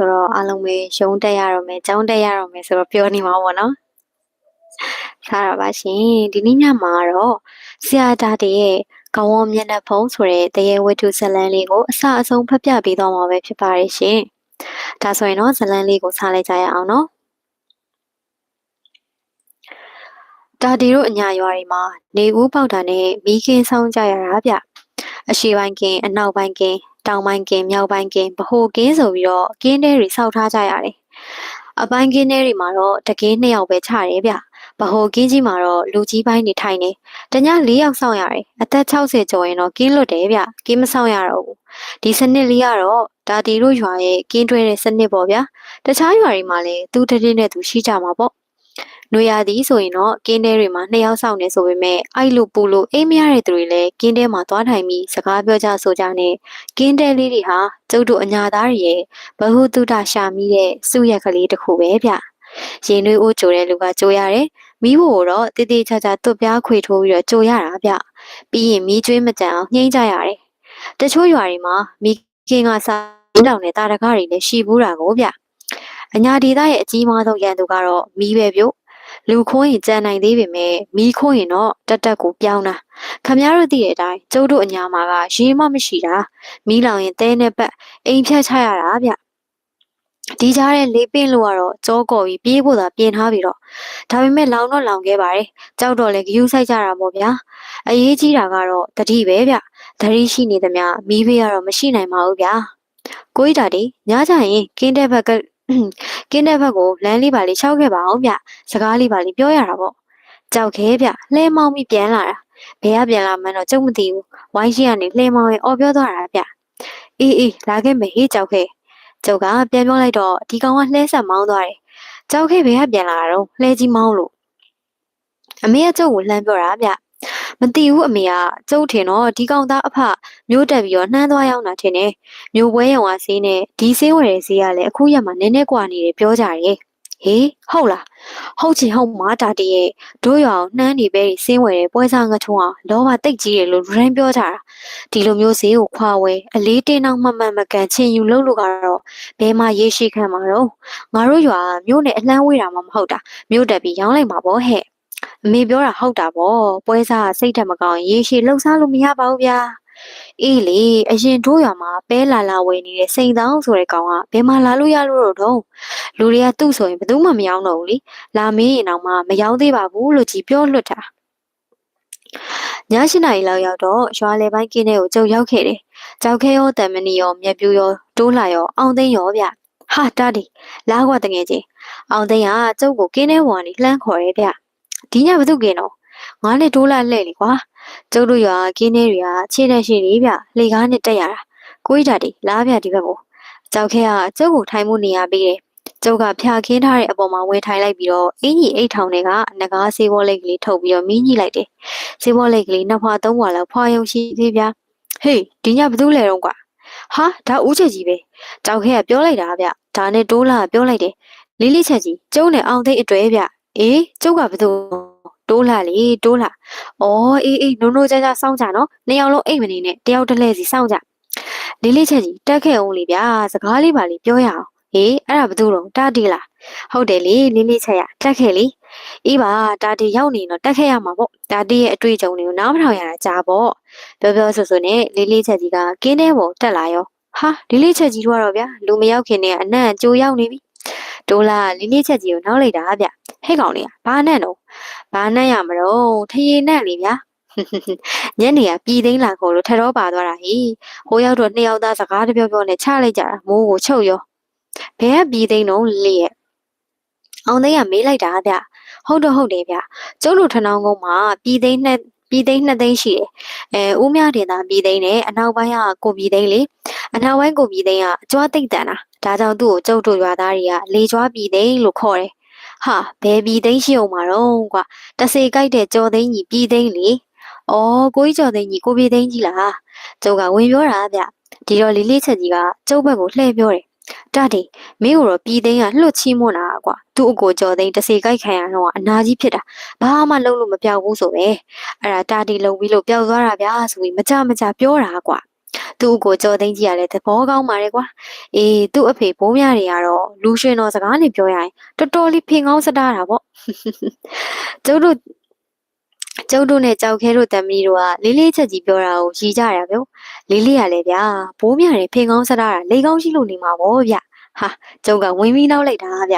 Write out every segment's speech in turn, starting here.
ဆိုတော့အားလုံးပဲရုံးတက်ရတော့မယ်ကျောင်းတက်ရတော့မယ်ဆိုတော့ပြောနေမှာပေါ့နော်စားရပါရှင်ဒီနေ့ညမှာတော့ဆရာတာတဲ့ရဲ့ကောင်းဝမျက်နှာဖုံးဆိုတဲ့တရေဝတ္ထုဇတ်လန်းလေးကိုအစအဆုံးဖတ်ပြပေးတော့မှာပဲဖြစ်ပါရဲ့ရှင်ဒါဆိုရင်တော့ဇတ်လန်းလေးကိုစားလိုက်ကြရအောင်နော်ဒါဒီတို့အညာရွာတွေမှာနေဦးပေါက်တာနဲ့မီးခင်းဆောင်ကြရတာဗျအရှိပိုင်းကင်းအနောက်ပိုင်းကင်း တောင်ပိုင်းကင်းမြောက်ပိုင်းကင်းဗဟိုကင်းဆိုပြီးတော့ကင်းတဲတွေစောက်ထားကြရတယ်အပိုင်းကင်းတဲတွေမှာတော့တကင်းနှစ်ယောက်ပဲချတယ်ဗျဗဟိုကင်းကြီးမှာတော့လူကြီးပိုင်းနေထိုင်နေတည၄ယောက်စောင့်ရတယ်အသက်60ကျော်ရင်တော့ကင်းလွတ်တယ်ဗျကင်းမဆောင်ရတော့ဘူးဒီစနစ်လေးကတော့ဒါတီတို့ရွာရဲ့ကင်းတွဲတဲ့စနစ်ပေါ့ဗျာတခြားရွာတွေမှာလည်းသူတတင်းနဲ့သူရှိကြမှာပေါ့ နွေရာသီဆိုရင်တော့ကင်းတဲတွေမှာနှစ်ယောက်ဆောင်နေဆိုပေမဲ့အဲ့လိုပူလို့အိမ်မရတဲ့သူတွေလည်းကင်းတဲမှာသွားထိုင်ပြီးစကားပြောကြဆိုကြနဲ့ကင်းတဲလေးတွေဟာကျုပ်တို့အညာသားတွေရဲ့ဘဟုတုတရှာမိတဲ့စုရက်ကလေးတစ်ခုပဲဗျရင်နှွေးအိုးကြိုတဲ့လူကကြိုရတယ်မိဖို့ကိုတော့တိတိကျကျတွတ်ပြားခွေထိုးပြီးတော့ကြိုရတာဗျပြီးရင်မိကျွေးမကြံအောင်နှိမ့်ကြရတယ်တချို့ရွာတွေမှာမိခင်ကစားတောင်နဲ့တာတကားတွေလည်းရှိဘူးတာကိုဗျအညာဒေသရဲ့အကြီးမားဆုံးရန်သူကတော့မိပဲပြုတ် လူခိုးရင်ကြံနိုင်သေးပေမဲ့မိခိုးရင်တော့တက်တက်ကိုပြောင်းတာခမများတို့သိတဲ့အတိုင်းကျုပ်တို့အညာမှာကရေမမရှိတာမိလောင်ရင်တဲနဲ့ပတ်အိမ်ဖြတ်ချရတာဗျဒီကြားတဲ့လေးပင်းလို့ကတော့ကြောကော်ပြီးပြေးဖို့သာပြင်ထားပြီးတော့ဒါပေမဲ့လောင်တော့လောင်ခဲ့ပါတယ်ကြောက်တော့လည်းဂယူးဆိုင်ကြတာပေါ့ဗျာအရေးကြီးတာကတော့တတိပဲဗျတတိရှိနေသမျှမိဖေးကတော့မရှိနိုင်ပါဘူးဗျာကိုကြီးတာဒီညကြရင်ကင်းတဲ့ဘက်က ကင်းတဲ့ဘက်ကိုလမ်းလေးပါလေးရှောက်ခဲ့ပါအောင်ဗျစကားလေးပါလေးပြောရတာပေါ့ကြောက်ခဲဗျလှဲမောင်းပြီးပြန်လာတာဘယ်ကပြန်လာမှန်းတော့ကျုပ်မသိဘူးဝိုင်းရှိကနေလှဲမောင်းရင်အော်ပြောသွားတာဗျအေးအေးလာခဲ့မယ်ဟေးကြောက်ခဲကျုပ်ကပြန်ပြောလိုက်တော့ဒီကောင်ကလှဲဆက်မောင်းသွားတယ်ကြောက်ခဲဘယ်ကပြန်လာတာတော့လှဲကြီးမောင်းလို့အမေကကျုပ်ကိုလှမ်းပြောတာဗျ မသိဘူးအမေကကျုပ်ထင်တော့ဒီကောင်သားအဖမျိုးတက်ပြီးတော့နှမ်းသွားရောက်တာထင်တယ်မျိုးပွဲရောင်ကဈေးနဲ့ဒီဈေးဝယ်တဲ့ဈေးကလည်းအခုရက်မှာနည်းနည်းကွာနေတယ်ပြောကြတယ်ဟေးဟုတ်လားဟုတ်ချင်ဟုတ်မှာဒါတည်းရဲ့တို့ရောင်နှမ်းနေပဲစင်းဝယ်တယ်ပွဲစားငထုံးအောင်လောဘတိတ်ကြီးတယ်လို့ရန်ပြောကြတာဒီလိုမျိုးဈေးကိုခွာဝဲအလေးတင်းအောင်မမှန်မကန်ချင်ယူလို့လို့ကတော့ဘဲမှာရေရှိခံမှာတော့ငါတို့ရွာမြို့နဲ့အလန်းဝေးတာမှမဟုတ်တာမြို့တက်ပြီးရောင်းလိုက်မှာပေါ့ဟဲ့ အမေပြောတာဟုတ်တာပေါ့ပွဲစားကစိတ်ထက်မကောင်းရေရှည်လှုပ်ရှားလို့မရပါဘူးဗျာအေးလေအရင်တို့ရွာမှာပဲလာလာဝယ်နေတဲ့စိန်တောင်းဆိုတဲ့ကောင်ကဘယ်မှာလာလို့ရလို့တော့လူတွေကသူ့ဆိုရင်ဘယ်သူမှမယောင်းတော့ဘူးလေလာမင်းရင်တော့မှမယောင်းသေးပါဘူးလို့ကြီးပြောလွတ်တာည၈နာရီလောက်ရောက်တော့ရွာလေပိုင်းကင်းထဲကိုကျုပ်ရောက်ခဲ့တယ်ကြောက်ခဲရောတံမဏီရောမြက်ပြူရောတိုးလာရောအောင်သိန်းရောဗျဟာတာဒီလာကွာတငယ်ချင်းအောင်သိန်းကကျုပ်ကိုကင်းထဲဝင်နေလှမ်းခေါ်ရဲဗျ ဒီညဘသူကင်းတော့ငါနဲ့တိုးလာလှဲ့လေကွာကျုပ်တို့ရွာကင်းထဲတွေကခြေတက်ရှိနေဗျလေကားနဲ့တက်ရတာကိုကြီးတာဒီလားဗျဒီဘက်ကိုကြောက်ခဲကကျုပ်ကိုထိုင်မှုနေရပေးတယ်ကျုပ်ကဖျာခင်းထားတဲ့အပေါ်မှာဝယ်ထိုင်လိုက်ပြီးတော့အင်းကြီးအိတ်ထောင်တွေကငကားဆေးဘောလိတ်ကလေးထုတ်ပြီးတော့မင်းကြီးလိုက်တယ်ဆေးဘောလိတ်ကလေးနှစ်ဖွာသုံးဖွာလောက်ဖွာယုံရှိသေးဗျာဟေးဒီညဘသူလဲတော့ကွာဟာဒါဦးချက်ကြီးပဲကြောက်ခဲကပြောလိုက်တာဗျဒါနဲ့တိုးလာပြောလိုက်တယ်လေးလေးချက်ကြီးကျုံနဲ့အောင်သိအတွေ့ဗျ အေးကျုပ်ကဘသူတိုးလာလေတိုးလာ။အော်အေးအေးနိုးနိုးကြကြစောင့်ကြနော်။နှစ်ယောက်လုံးအိတ်မနေနဲ့တယောက်တစ်လဲစီစောင့်ကြ။လေးလေးချက်ကြီးတက်ခဲ့အောင်လေဗျာ။စကားလေးပါလေးပြောရအောင်။ဟေးအဲ့ဒါဘသူတော့တာတီလား။ဟုတ်တယ်လေလေးလေးချက်ရတက်ခဲ့လေ။အေးပါတာတီရောက်နေတော့တက်ခဲ့ရမှာပေါ့။တာတီရဲ့အတွေ့အကြုံတွေကိုနားမထောင်ရတာကြားပေါ့။ပြောပြောဆိုဆိုနဲ့လေးလေးချက်ကြီးကကင်းထဲပေါ်တက်လာရော။ဟာလေးလေးချက်ကြီးတို့ကတော့ဗျာလူမရောက်ခင်နဲ့အနံ့ကြိုရောက်နေပြီ။ တိုးလာလေးလေးချက်ကြီးကိုနောက်လိုက်တာဗျ။ဟဲ့ကောင်လေးကဘာနဲ့တော့ဘာနဲ့ရမလို့ထရေနဲ့လေဗျာညနေကပြည်သိမ်းလာခေါ်လို့ထရောပါသွားတာဟိဟိုရောက်တော့နှစ်ယောက်သားစကားတပြောပြောနဲ့ချလိုက်ကြတာမိုးကိုချုပ်ရောဘယ်ကပြည်သိမ်းတော့လေရဲ့အောင်သိန်းကမေးလိုက်တာဗျဟုတ်တော့ဟုတ်တယ်ဗျကျုပ်တို့ထနောင်းကုန်းမှာပြည်သိမ်းနှစ်ပြည်သိန်းနှစ်သိန်းရှိတယ်အဲဦးမြတင်သားပြည်သိန်းနဲ့အနောက်ပိုင်းကကိုပြည်သိန်းလေ အနောက်ပိုင်းကိုပြည်သိန်းကအကျွမ်းသိမ့်တန်တာဒါကြောင့်သူ့ကိုကျုပ်တို့ရွာသားတွေကလေကျွမ်းပြည်သိန်းလို့ခေါ်တယ်ဟာဘယ်ပြည်သိန်းရှိအောင်မှာတော့ကွာတစေကြိုက်တဲ့ကြော်သိန်းကြီးပြည်သိန်းလေဩကိုကြီးကြော်သိန်းကြီးကိုပြည်သိန်းကြီးလားကျုပ်ကဝင်ပြောတာဗျဒီတော့လေးလေးချက်ကြီးကကျုပ်ဘက်ကိုလှည့်ပြောတယ်တတိမင်းတို့ပြည်သိန်းကလှုပ်ချီးမွန်းတာကွာသူ့အကိုကြော်သိန်းတစေကြိုက်ခံရတော့အနာကြီးဖြစ်တာဘာမှလုံးလို့မပြောက်ဘူးဆိုပဲအဲ့ဒါတာတီလုံပြီးလို့ပျောက်သွားတာဗျာဆိုပြီးမကြမကြပြောတာကွာ သူ့ကိုကြော်သိန်းကြီးကလည်းသဘောကောင်းပါတယ်ကွာအေးသူ့အဖေဘိုးများတွေကတော့လူရှင်တော်စကားနဲ့ပြောရရင်တော်တော်လေးဖင်ကောင်းစတားတာပေါ့ကျုပ်တို့ကျုပ်တို့နဲ့ကြောက်ခဲတို့တမီးတို့ကလေးလေးချက်ကြီးပြောတာကိုရီကြရဗျို့လေးလေးရလေဗျာဘိုးမြတွေဖင်ကောင်းစတားတာလေကောင်းရှိလို့နေမှာပေါ့ဗျဟာကျုပ်ကဝင်ပြီးနောက်လိုက်တာဗျ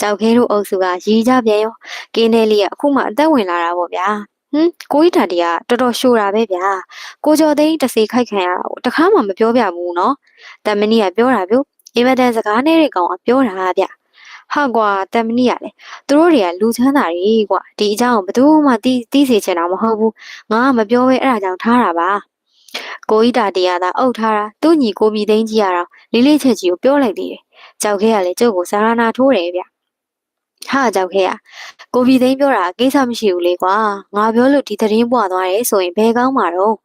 ကြောက်ခဲတို့အုပ်စုကရီကြပြန်ရောကင်းနေလေးကအခုမှအသက်ဝင်လာတာပေါ့ဗျာ ဟမ်ကိုကြီးဓာတီကတော်တော်ရှိုးတာပဲဗျာကိုကျော်သိန်းတစေခိုက်ခံရတာကိုတခါမှမပြောပြဘူးနော်တမနီကပြောတာဗျို့အင်မတန်စကားနဲ့တဲ့ကောင်ကပြောတာဗျဟာကွာတမနီကလည်းသူတို့တွေကလူချမ်းသာတွေကွာဒီအကြောင်းကိုဘယ်သူမှသိသိစေချင်တာမဟုတ်ဘူးငါကမပြောဘဲအဲ့ဒါကြောင့်ထားတာပါကိုကြီးတာတရားသာအုပ်ထားတာသူ့ညီကိုပြည်သိန်းကြီးကတော့လေးလေးချက်ကြီးကိုပြောလိုက်သေးတယ်ကြောက်ခဲကလည်းကျုပ်ကိုစာရနာထိုးတယ်ဗျ ဟာကြောက်ခဲကကိုပြည်သိန်းပြောတာကိစ္စမရှိဘူးလေကွာငါပြောလို့ဒီသတင်းပွားသွားတယ်ဆိုရင်ဘယ်ကောင်းမှာတော့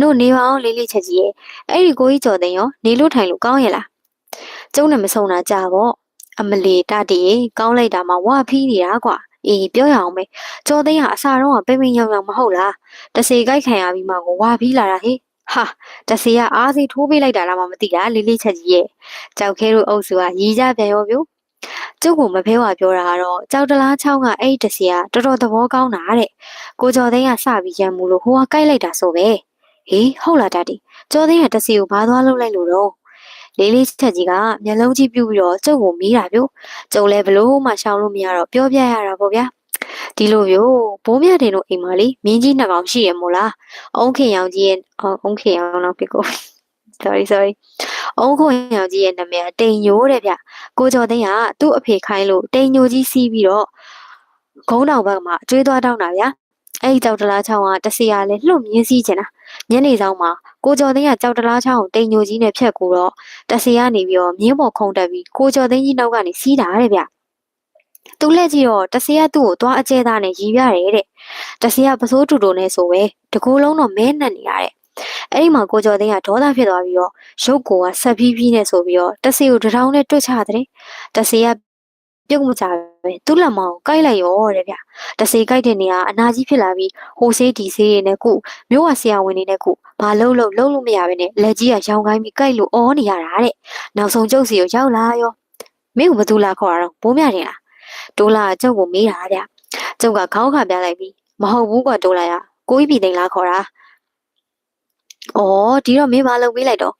နို့နေပါအောင်လေးလေးချက်ကြီးရဲ့အဲ့ဒီကိုကြီးကျော်သိန်းရောနေလို့ထိုင်လို့ကောင်းရဲ့လားကျုံနဲ့မဆုံတာကြာပေါ့အမလီတတီကောင်းလိုက်တာမှဝါဖီးနေတာကွာအေးပြောရအောင်မေကျော်သိန်းဟာအစာတော့ကပိမ့်ပိမ့်ရောက်ရောက်မဟုတ်လားတစေကြိုက်ခံရပြီးမှကိုဝါဖီးလာတာဟေ့ဟာတစေကအားစိထိုးပေးလိုက်တာလားမသိတာလေးလေးချက်ကြီးရဲ့ကြောက်ခဲတို့အုပ်စုကရီကြပြန်ရောပြို ကျုပ်ကမဖဲဝါပြောတာကတော့ကြောက်တလားချောင်းကအဲ့ဒီတစီကတော်တော်သဘောကောင်းတာတဲ့ကိုကျော်သိန်းကစပြီးရံမှုလို့ဟိုကကိုက်လိုက်တာဆိုပဲဟေးဟုတ်လားတတီကျော်သိန်းကတစီကိုဘာသွားလုပ်လိုက်လို့တော့လေးလေးချက်ကြီးကမျက်လုံးကြီးပြူပြီးတော့ကျုပ်ကိုမေးတာပြိုကျုပ်လည်းဘလို့မှရှောင်လို့မရတော့ပြောပြရတာပေါ့ဗျာဒီလိုမျိုးဘိုးမြတင်တို့အိမ်မှာလေမြင်းကြီးနှစ်ကောင်ရှိရမို့လားအုံးခင်ရောင်ကြီးရဲ့အုံးခင်ရောင်တော့ဖြစ်ကို sorry sorry အုံးခွန်ရောင်ကြီးရဲ့နာမည်ကတိန်ညိုးတဲ့ဗျကိုကျော်သိန်းကသူ့အဖေခိုင်းလို့တိန်ညိုးကြီးစီးပြီးတော့ဂုံးတောင်ဘက်မှာအကျွေးသွားတောင်းတာဗျာအဲ့ဒီကြောက်တလားချောင်းကတစီရလဲလှုပ်မြင်းစီးချင်တာညနေဆောင်မှာကိုကျော်သိန်းကကြောက်တလားချောင်းကိုတိန်ညိုကြီးနဲ့ဖြတ်ကူတော့တစီကနေပြီးတော့မြင်းပေါ်ခုံတက်ပြီးကိုကျော်သိန်းကြီးနောက်ကနေစီးတာတဲ့ဗျသူလက်ကြည့်တော့တစီကသူ့ကိုသွားအကျဲသားနဲ့ရီးပြတယ်တဲ့တစီကပစိုးတူတူနဲ့ဆိုပဲတကူလုံးတော့မဲနှက်နေရတဲ့ အဲ့ဒီမှာကိုကျော်သိန်းကဒေါသဖြစ်သွားပြီးတော့ရုပ်ကိုကဆက်ဖြီးဖြီးနဲ့ဆိုပြီးတော့တစီကိုတထောင်နဲ့တွတ်ချတဲ့တစီကပြုတ်မကြပဲသူ့လက်မောင်ကိုကိုက်လိုက်ရောတဲ့ဗျတစီကိုက်တဲ့နေရာအနာကြီးဖြစ်လာပြီးဟိုဆေးဒီဆေးတွေနဲ့ကုမြို့ဝဆရာဝန်တွေနဲ့ကုဘာလုံးလုံးလုံးလို့မရဘဲနဲ့လက်ကြီးကရောင်ကိုင်းပြီးကိုက်လို့အောနေရတာတဲ့နောက်ဆုံးကျုပ်စီကိုရောက်လာရောမင်းကဘသူလာခေါ်တာတော့ဘိုးမြတင်လားတိုးလာကျုပ်ကိုမေးတာဗျကျုပ်ကခေါင်းခါပြလိုက်ပြီးမဟုတ်ဘူးကွာတိုးလာရကိုကြီးပြည်သိန်းလာခေါ်တာ။ အော်ဒီတော့မင်းဘာလုပ်ပေးလိုက်တော့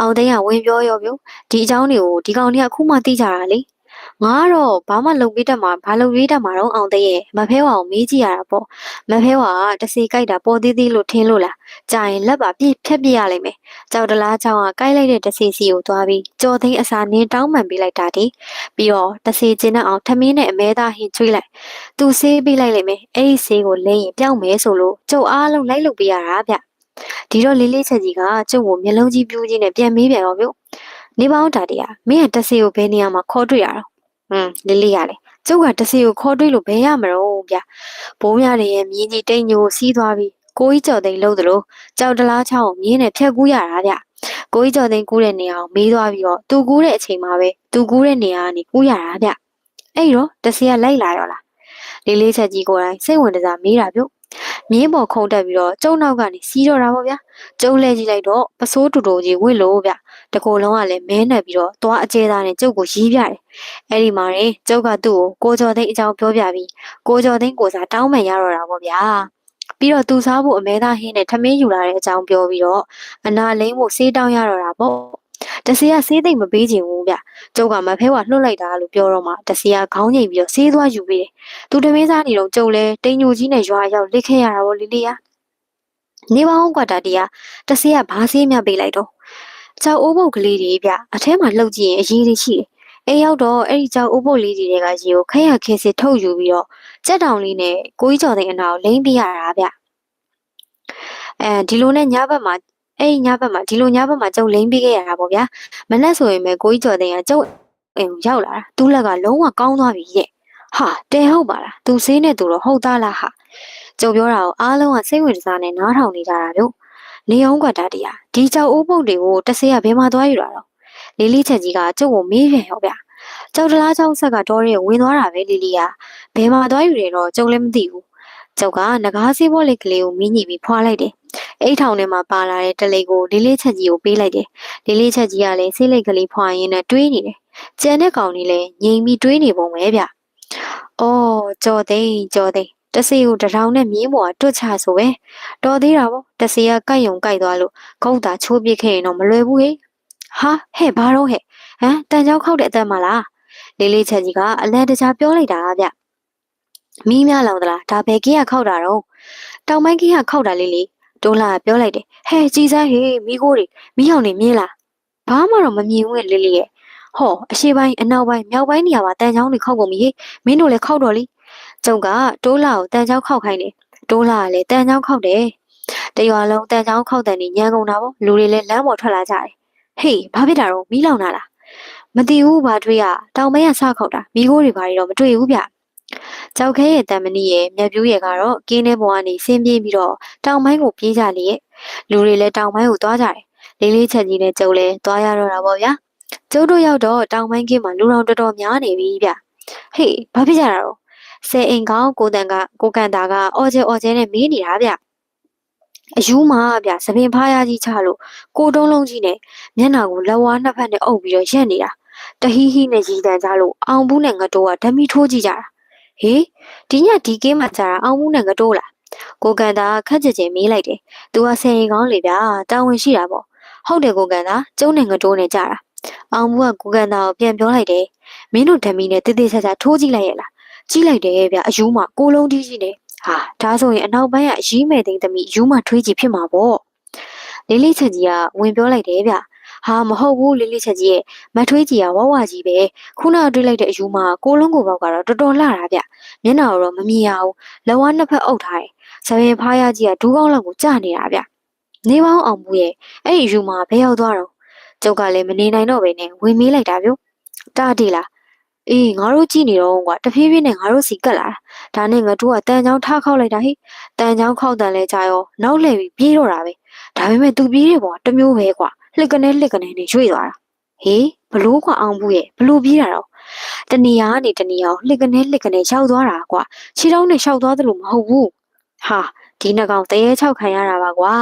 အောင်သိန်းကဝင်ပြောရောဗျဒီအကြောင်းတွေကိုဒီကောင်တွေကအခုမှသိကြတာလေ။ငါကတော့ဘာမှလုပ်ပေးတတ်မှာဘာလုပ်ပေးတတ်မှာတော့အောင်သိန်းရဲ့မဖဲဝါကိုမေးကြည့်ရတာပေါ့။မဖဲဝါကတစီကြိုက်တာပေါ်သေးသေးလို့ထင်လို့လား။ကြာရင်လက်ပါပြည့်ဖြက်ပြစ်ရလိမ့်မယ်။ကြောက်တလားချောင်းကကိုက်လိုက်တဲ့တစီစီကိုသွားပြီးကြော်သိန်းအစာနင်းတောင်းပန်ပေးလိုက်တာဒီ။ပြီးတော့တစီကျင်းနဲ့အောင်ထမင်းနဲ့အမဲသားဟင်းချွေးလိုက်။သူဆေးပေးလိုက်လိမ့်မယ်။အဲ့ဒီဆေးကိုလိမ့်ရင်ပြောင်းမယ်ဆိုလို့ကျုပ်အားလုံးလိုက်လုပ်ပေးရတာဗျ။ ဒီတော့လေးလေးချက်ကြီးကကျုပ်ကိုမျက်လုံးကြီးပြူးကြီးနဲ့ပြန်မေးပြန်ရောဗျ။နေပေါင်းတာတရားမင်းကတစီကိုဘယ်နေရာမှာခေါ်တွေ့ရတော့ဟွန်းလေးလေးရလေကျုပ်ကတစီကိုခေါ်တွေ့လို့ဘယ်ရမလို့ဗျ။ဘိုးများတွေရဲ့မြင်းကြီးတိတ်ညိုစီးသွားပြီးကိုကြီးကျော်သိန်းလို့သလိုကြောက်တလားချောင်းကိုမြင်းနဲ့ဖြတ်ကူးရတာဗျ။ကိုကြီးကျော်သိန်းကူးတဲ့နေရာကိုမေးသွားပြီးတော့သူကူးတဲ့အချိန်မှာပဲသူကူးတဲ့နေရာကနေကူးရတာဗျ။အဲ့တော့တစီကလိုက်လာရောလား။လေးလေးချက်ကြီးကိုယ်တိုင်စိတ်ဝင်စားမေးတာပြုတ် မြင်းပေါ်ခုံတက်ပြီးတော့ကျုံနောက်ကနေစီးတော့တာပေါ့ဗျာကျုံလဲကြည့်လိုက်တော့ပစိုးတူတူကြီးဝင့်လို့ဗျတကိုယ်လုံးကလည်းမဲနေပြီးတော့သွားအကျဲသားနဲ့ကျုပ်ကိုရီးပြတယ်အဲ့ဒီမှာရင်ကျုပ်ကသူ့ကိုကိုကျော်သိန်းအကြောင်းပြောပြပြီးကိုကျော်သိန်းကိုစားတောင်းပန်ရတော့တာပေါ့ဗျာပြီးတော့သူစားဖို့အမဲသားဟင်းနဲ့ထမင်းယူလာတဲ့အကြောင်းပြောပြီးတော့အနာလိမ့်ဖို့ဆေးတောင်းရတော့တာပေါ့ တစီကဆေးသိမ့်မပေးချင်ဘူးဗျကျုပ်ကမဖဲဝါလှုပ်လိုက်တာလို့ပြောတော့မှတစီကခေါင်းငိမ့်ပြီးတော့ဆေးသွားယူပေးတယ်သူတမင်းစားနေတော့ကျုပ်လဲတိန်ညိုကြီးနဲ့ရွာရောက်လစ်ခဲ့ရတာပေါ့လီလီယာနေပါအောင်ကွာတာတီကတစီကဘာဆေးမြပေးလိုက်တော့ကြောက်အိုးပုတ်ကလေးတွေဗျအထဲမှာလှုပ်ကြည့်ရင်အရေးကြီးရှိတယ်အဲရောက်တော့အဲ့ဒီကြောက်အိုးပုတ်လေးတွေကရေကိုခက်ရခဲစစ်ထုတ်ယူပြီးတော့ကြက်တောင်လေးနဲ့ကိုကြီးကျော်တဲ့အနာကိုလိမ့်ပြရတာဗျအဲဒီလိုနဲ့ညဘက်မှာ အဲ့ဒီညဘက်မှာဒီလိုညဘက်မှာကျုပ်လိမ့်ပေးခဲ့ရတာပေါ့ဗျာမနဲ့ဆိုရင်ပဲကိုကြီးကျော်တဲ့ကကျုပ်အိမ်ကိုရောက်လာတာသူ့လက်ကလုံးဝကောင်းသွားပြီရဲ့ဟာတဲဟုတ်ပါလားသူဆေးနဲ့သူတော့ဟုတ်သားလားဟာကျုပ်ပြောတာကိုအားလုံးကစိတ်ဝင်စားနဲ့နားထောင်နေကြတာဗျနေအောင်ကတာတရားဒီကြောက်အိုးပုတ်တွေကိုတဆေးကဘယ်မှာသွားယူတာတော့လေးလေးချက်ကြီးကကျုပ်ကိုမေးပြန်ရောဗျာကျောက်တလားကျောင်းဆက်ကတော်ရဲဝင်သွားတာပဲလေးလေးကဘယ်မှာသွားယူတယ်တော့ကျုပ်လည်းမသိဘူးကျုပ်ကငကားဆေးဘောလေးကလေးကိုမင်းညိပြီးဖွာလိုက်တယ် အိတ်ထောင်ထဲမှာပါလာတဲ့တလိပ်ကိုလေးလေးချက်ကြီးကိုပေးလိုက်တယ်လေးလေးချက်ကြီးကလည်းဆေးလိပ်ကလေးဖွာရင်းနဲ့တွေးနေတယ်ကျန်တဲ့ကောင်ကြီးလည်းငြိမ်ပြီးတွေးနေပုံပဲဗျအော်ကြော်သိန်းကြော်သိန်းတစီကိုတထောင်နဲ့မြင်းပေါ်ကတွတ်ချဆိုပဲတော်သေးတာပေါ့တစီကကြိုက်ယုံကြိုက်သွားလို့ဂုတ်တာချိုးပစ်ခဲ့ရင်တော့မလွယ်ဘူးဟေ့ဟာဟဲ့ဘာတော့ဟဲ့ဟမ်တန်ကြောက်ခောက်တဲ့အသက်မလားလေးလေးချက်ကြီးကအလန်တကြားပြောလိုက်တာဗျမီးများလောင်သလားဒါဘယ်ကင်းကခောက်တာတော့တောင်ပိုင်းကင်းကခောက်တာလေးလေ တွန်းလာပြောလိုက်တယ်ဟဲ့ကြည်စမ်းဟေးမိကိုတွေမိအောင်နေမြင်လားဘာမှတော့မမြင်ဘူးလေလေးလေးရဲ့ဟောအရှိပိုင်းအနောက်ပိုင်းမြောက်ပိုင်းနေရာမှာတန်ချောင်းတွေခောက်ကုန်ပြီဟေးမင်းတို့လည်းခောက်တော့လीကျုံကတိုးလာကိုတန်ချောင်းခောက်ခိုင်းတယ်တိုးလာကလည်းတန်ချောင်းခောက်တယ်တရွာလုံးတန်ချောင်းခောက်တယ်နေညံကုန်တာပေါ့လူတွေလည်းလမ်းပေါ်ထွက်လာကြတယ်ဟေးဘာဖြစ်တာတော့မီးလောင်တာလားမသိဘူးဘာတွေ့ရတောင်ပိုင်းကစခောက်တာမိကိုတွေဘာတွေတော့မတွေ့ဘူးဗျ ကြောက်ခဲရဲ့တံမဏိရဲ့မြက်ပြူးရဲ့ကတော့ကင်းတဲ့ဘဝကနေဆင်းပြေးပြီးတော့တောင်ပိုင်းကိုပြေးကြလေရဲ့လူတွေလည်းတောင်ပိုင်းကိုသွားကြတယ်လေးလေးချက်ကြီးနဲ့ကျုပ်လည်းသွားရတော့တာပေါ့ဗျာကျုပ်တို့ရောက်တော့တောင်ပိုင်းကင်းမှာလူတော်တော်တော်များနေပြီဗျဟေးဘာဖြစ်ကြတာတော့ဆယ်အိမ်ကောင်ကိုတန်ကကိုကန်တာကအော်ကျဲအော်ကျဲနဲ့မေးနေတာဗျအယူမှာဗျသပင်ဖားရကြီးချလို့ကိုတုံးလုံးကြီးနဲ့မျက်နှာကိုလက်ဝါးနှစ်ဖက်နဲ့အုပ်ပြီးတော့ရက်နေတာတဟီဟီနဲ့ရီတန်ကြလို့အောင်ဘူးနဲ့ငတိုးကဓမီထိုးကြည့်ကြတာ ဟေးဒီညဒီကင်းမှာကြာတာအောင်ဘူးနဲ့ငတိုးလားကိုကန်တာခက်ကြကြမေးလိုက်တယ်သူကဆယ်ရင်ကောင်းလေဗျာတာဝန်ရှိတာပေါ့ဟုတ်တယ်ကိုကန်တာကျုံနဲ့ငတိုးနဲ့ကြာတာအောင်ဘူးကကိုကန်တာကိုပြန်ပြောလိုက်တယ်မင်းတို့ဓမီနဲ့တိတိကျကျထိုးကြည့်လိုက်ရဲ့လားကြည့်လိုက်တယ်ဗျအယူမှာကိုလုံးတီးကြီးနဲ့ဟာဒါဆိုရင်အနောက်ပိုင်းကအရီးမဲ့သိန်းသမီးယူမှာထွေးကြီးဖြစ်မှာပေါ့လေးလေးချက်ကြီးကဝင်ပြောလိုက်တယ်ဗျ ဟာမဟုတ်ဘူးလေးလေးချက်ကြီးရဲ့မထွေးကြီးကဝဝကြီးပဲခုနတွေ့လိုက်တဲ့အယူမှာကိုလုံးကိုပေါက်ကတော့တော်တော်လှတာဗျမျက်နှာတော့မမြင်ရဘူးလက်ဝါးနှစ်ဖက်အုပ်ထားတယ်ဆပင်ဖားရကြီးကဒူးကောင်းလောက်ကိုကြာနေတာဗျနေပေါင်းအောင်မှုရဲ့အဲ့ဒီယူမှာဘယ်ရောက်သွားတော့ကျုပ်ကလည်းမနေနိုင်တော့ပဲနဲ့ဝင်မေးလိုက်တာဗျတာတီလားအေးငါတို့ကြည့်နေတော့ကွာတဖြည်းဖြည်းနဲ့ငါတို့စီကတ်လာတာဒါနဲ့ငါတို့ကတန်ချောင်းထားခောက်လိုက်တာဟိတန်ချောင်းခောက်တန်လဲကြရောနောက်လှည့်ပြီးပြေးတော့တာပဲဒါပေမဲ့သူပြေးတယ်ပေါ့တမျိုးပဲကွာ လှစ်ကနေလှစ်ကနေနဲ့ရွေ့သွားတာဟေးဘလို့ကွာအောင်ဘူးရဲ့ဘလို့ပြေးတာတော့တနေရာကနေတနေရာကိုလှစ်ကနေလှစ်ကနေရောက်သွားတာကွာခြေထောက်နဲ့ရှောက်သွားတယ်လို့မဟုတ်ဘူးဟာဒီနှကောင်တရေချောက်ခံရတာပါကွာ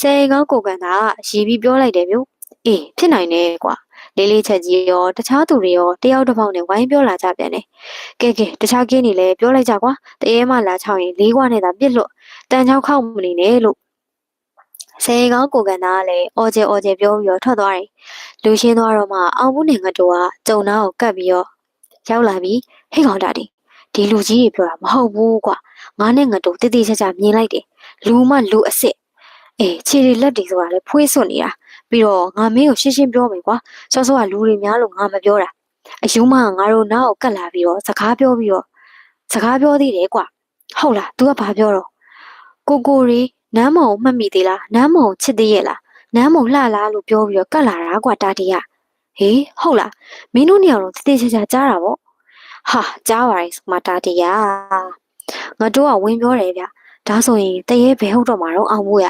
ဆယ်ကောင်းကိုကန်တာရီပြီးပြောလိုက်တယ်မျိုးအေးဖြစ်နိုင်တယ်ကွာလေးလေးချက်ကြီးရောတခြားသူတွေရောတယောက်တစ်ပေါက်နဲ့ဝိုင်းပြောလာကြပြန်တယ်။ကဲကဲတခြားကင်းနေလဲပြောလိုက်ကြကွာ။တရေမှလာချောင်းရင်လေးခွားနဲ့သာပြစ်လို့တန်ချောင်းခောက်မနေနဲ့လို့ ဆယ်ကောင်းကိုကန်သားကလည်းအော်ကျဲအော်ကျဲပြောပြီးတော့ထွက်သွားတယ်။လူရှင်းသွားတော့မှအောင်ဘူးနေငါတို့ကကြုံသားကိုကပ်ပြီးတော့ရောက်လာပြီးဟဲ့ကောင်တာဒီဒီလူကြီးတွေပြောတာမဟုတ်ဘူးကွာ။ငါနဲ့ငါတို့တိတိကျကျမြင်လိုက်တယ်။လူမှလူအစ်စ်အေးခြေတွေလက်တွေဆိုတာလည်းဖွေးစွနေတာပြီးတော့ငါမင်းကိုရှင်းရှင်းပြောမယ်ကွာစောစောကလူတွေများလို့ငါမပြောတာအယူမကငါတို့နောက်ကိုကတ်လာပြီးတော့စကားပြောပြီးတော့စကားပြောသေးတယ်ကွာဟုတ်လား तू ကဘာပြောတော့ကိုကိုရီ နမ်းမုံမှတ်မိသေးလားနမ်းမုံချစ်သေးရဲ့လားနမ်းမုံလှလားလို့ပြောပြီးတော့ကတ်လာတာကွာတာတီကဟေးဟုတ်လားမင်းတို့နေရာတော့တည်တည်ချာချာကြားတာပေါ့ဟာကြားပါရဲ့မတာတီကငါတို့ကဝင်ပြောတယ်ဗျဒါဆိုရင်တရေဘယ်ဟုတ်တော့မှာတော့အောင်ဖို့ရ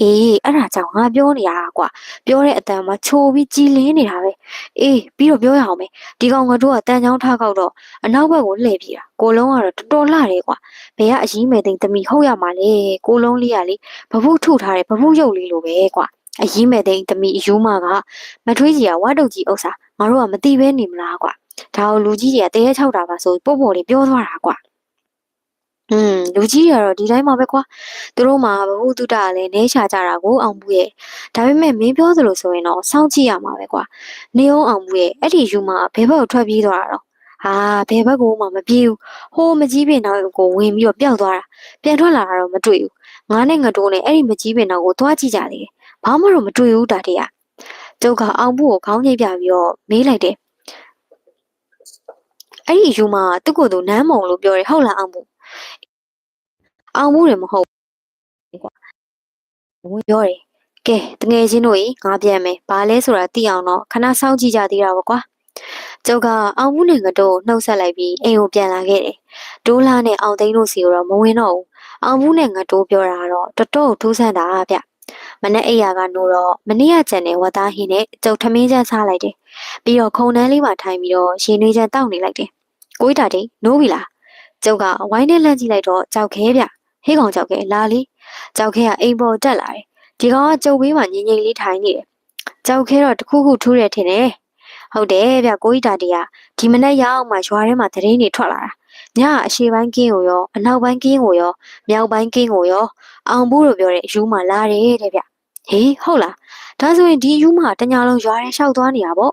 အေးအဲ့ဒါကြောင့်ငါပြောနေရတာကွာပြောတဲ့အတန်မှာချိုးပြီးကြည်လင်းနေတာပဲ အေးပြီးတော့ပြောရအောင်မယ်ဒီကောင်ငါတို့ကတန်ချောင်းထားကောက်တော့အနောက်ဘက်ကိုလှည့်ပြေးတာကိုလုံးကတော့တော်တော်လှတယ်ကွာဘယ်ကအရင်မဲ့သိမ်းတမီဟုတ်ရမှာလေကိုလုံးလေးကလေဘဘူးထုထားတယ်ဘဘူးရုပ်လေးလိုပဲကွာအရင်မဲ့သိမ်းတမီအယူမကမထွေးကြီးကဝါတုတ်ကြီးဥစ္စာငါတို့ကမတိပဲနေမလားကွာဒါကိုလူကြီးတွေကတဲရဲချောက်တာပါဆိုပို့ပို့လေးပြောသွားတာကွာ อืมလူကြီးတွေကတော့ဒီတိုင်းမှာပဲကွာသူတို့မှာဘ ഹു တုတကလည်းနေရှာကြတာကိုအောင်ဘူးရဲ့ဒါပေမဲ့မင်းပြောသလိုဆိုရင်တော့စောင့်ကြည့်ရမှာပဲကွာနေအောင်အောင်ဘူးရဲ့အဲ့ဒီယူမှာဘယ်ဘက်ကိုထွက်ပြေးသွားတာတော့ဟာဘယ်ဘက်ကိုမှမပြေးဘူးဟိုးမကြီးပင်နောက်ကိုဝင်ပြီးတော့ပျောက်သွားတာပြန်ထွက်လာတာတော့မတွေ့ဘူးငါနဲ့ငတိုးနဲ့အဲ့ဒီမကြီးပင်နောက်ကိုသွားကြည့်ကြတယ်ဘာမှတော့မတွေ့ဘူးတာတည်းကကျုပ်ကအောင်ဘူးကိုခေါင်းညိတ်ပြပြီးတော့မေးလိုက်တယ်အဲ့ဒီယူမှာသူ့ကိုယ်သူနမ်းမုံလို့ပြောတယ်ဟုတ်လားအောင်ဘူး အောင်မှုတွေမဟုတ်ဘူးကွာဝင်ပြောတယ်ကဲတငယ်ချင်းတို့ကြီးငါပြန်မယ်ဘာလဲဆိုတာသိအောင်တော့ခဏစောင့်ကြည့်ကြသေးတာပေါ့ကွာကျုပ်ကအောင်မှုနဲ့ငတို့နှုတ်ဆက်လိုက်ပြီးအိမ်ကိုပြန်လာခဲ့တယ်ဒိုးလာနဲ့အောင်သိန်းတို့စီကိုတော့မဝင်တော့ဘူးအောင်မှုနဲ့ငတို့ပြောတာတော့တော်တော်ထူးဆန်းတာဗျမနေ့အိယာကနိုးတော့မနေ့ကကြံတဲ့ဝတ်သားဟင်းနဲ့ကျုပ်ထမင်းချမ်းစားလိုက်တယ်ပြီးတော့ခုံတန်းလေးမှာထိုင်ပြီးတော့ရေနွေးချမ်းတောက်နေလိုက်တယ်ကိုကြီးတာတိနိုးပြီလားကျုပ်ကဝိုင်းနဲ့လန့်ကြည့်လိုက်တော့ကြောက်ခဲဗျ ဟေးကောင်ကြောက်ကလာလေကြောက်ခဲကအိမ်ပေါ်တက်လာတယ်ဒီကောင်ကကြုံဘေးမှာငြိမ်ငြိမ်လေးထိုင်နေတယ်ကြောက်ခဲတော့တခုခုထူးတယ်ထင်တယ်ဟုတ်တယ်ဗျကိုကြီးတာတီကဒီမနေ့ရောက်မှရွာထဲမှာသတင်းတွေထွက်လာတာညအရှိပိုင်းကင်းကိုရောအနောက်ပိုင်းကင်းကိုရောမြောက်ပိုင်းကင်းကိုရောအောင်ဘူးလို့ပြောတဲ့အယူမှလာတယ်တဲ့ဗျဟေးဟုတ်လားဒါဆိုရင်ဒီယူမှတညာလုံးရွာထဲလျှောက်သွားနေတာပေါ့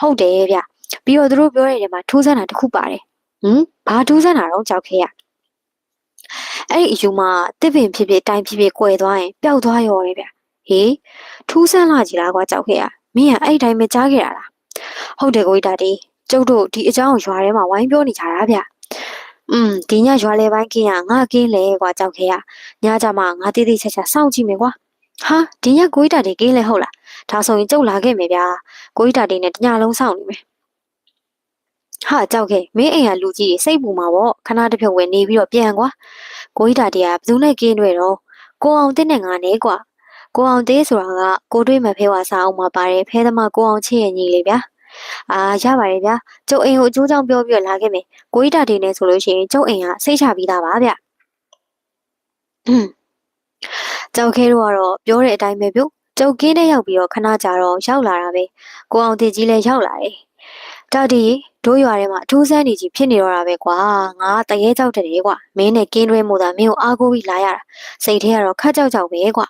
ဟုတ်တယ်ဗျပြီးတော့သူတို့ပြောတဲ့နေရာမှာထူးဆန်းတာတစ်ခုပါတယ်ဟမ်ဘာထူးဆန်းတာတော့ကြောက်ခဲရ အဲ့ဒီအယူမှတစ်ပင်ဖြစ်ဖြစ်တိုင်းဖြစ်ဖြစ်ကွယ်သွားရင်ပျောက်သွားရောတယ်ဗျဟေးထူးဆန်းလာကြီးလားကွာကြောက်ခဲရမင်းကအဲ့ဒီတိုင်းပဲကြားခဲ့ရလားဟုတ်တယ်ကိုကြီးတာတီကျုပ်တို့ဒီအကြောင်းကိုရွာထဲမှာဝိုင်းပြောနေကြတာဗျอืมဒီညရွာလေပိုင်းကင်းကငါကင်းလေကွာကြောက်ခဲရညကြမှာငါတိတိချက်ချက်စောင့်ကြည့်မယ်ကွာဟာဒီညကိုကြီးတာတီကင်းလေဟုတ်လားဒါဆိုရင်ကျုပ်လာခဲ့မယ်ဗျာကိုကြီးတာတီနဲ့တညလုံးစောင့်နေမယ်ဟာကြောက်ခဲ့မင်းအိမ်ကလူကြီးစိတ်ပူမှာပေါ့ခဏတစ်ဖြုတ်ဝင်နေပြီးတော့ပြန်ကွာ ကိုကြီးတာတီကဘယ်သူနဲ့ကင်းတွေတော့ကိုအောင်တင်းနဲ့ငါနဲ့ကွာကိုအောင်သေးဆိုတာကကိုတွေးမဖဲဝါစားအောင်မှာပါတယ်ဖဲသမားကိုအောင်ချစ်ရဲ့ညီလေးဗျာအာရပါတယ်ဗျာကျုပ်အိမ်ကိုအကျိုးကြောင့်ပြောပြီးတော့လာခဲ့မယ်ကိုကြီးတာတီနဲ့ဆိုလို့ရှိရင်ကျုပ်အိမ်ကစိတ်ချပြီးသားပါဗျဟွန်းကြောက်ခဲတော့ကတော့ပြောတဲ့အတိုင်းပဲပြုတ်ကျုပ်ကင်းတဲ့ရောက်ပြီးတော့ခဏကြာတော့ရောက်လာတာပဲကိုအောင်သေးကြီးလည်းရောက်လာတယ် တာတီတို့ရွာထဲမှာအထူးဆန်းနေကြီးဖြစ်နေတော့တာပဲကွာငါတရေကြောက်တယ်ကွာမင်းနဲ့ကင်းတွဲမို့သာမင်းကိုအားကိုးပြီးလာရတာစိတ်ထဲကတော့ခက်ကြောက်ကြောက်ပဲကွာ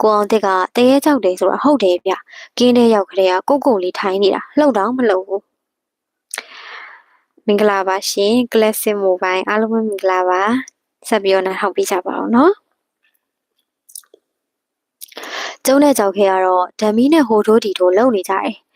ကိုအောင်တက်ကတရေကြောက်တယ်ဆိုတာဟုတ်တယ်ဗျကင်းတဲ့ရောက်ကလေးကကိုကိုလေးထိုင်နေတာလှုပ်တော့မလှုပ်ဘူးမင်္ဂလာပါရှင် Classic Mobile အားလုံးပဲမင်္ဂလာပါဆက်ပြီးတော့နားထောင်ပေးကြပါအောင်နော်ကျုံးတဲ့ကြောက်ခဲကတော့ဓမီနဲ့ဟိုထိုးတီထိုးလုံနေကြတယ်။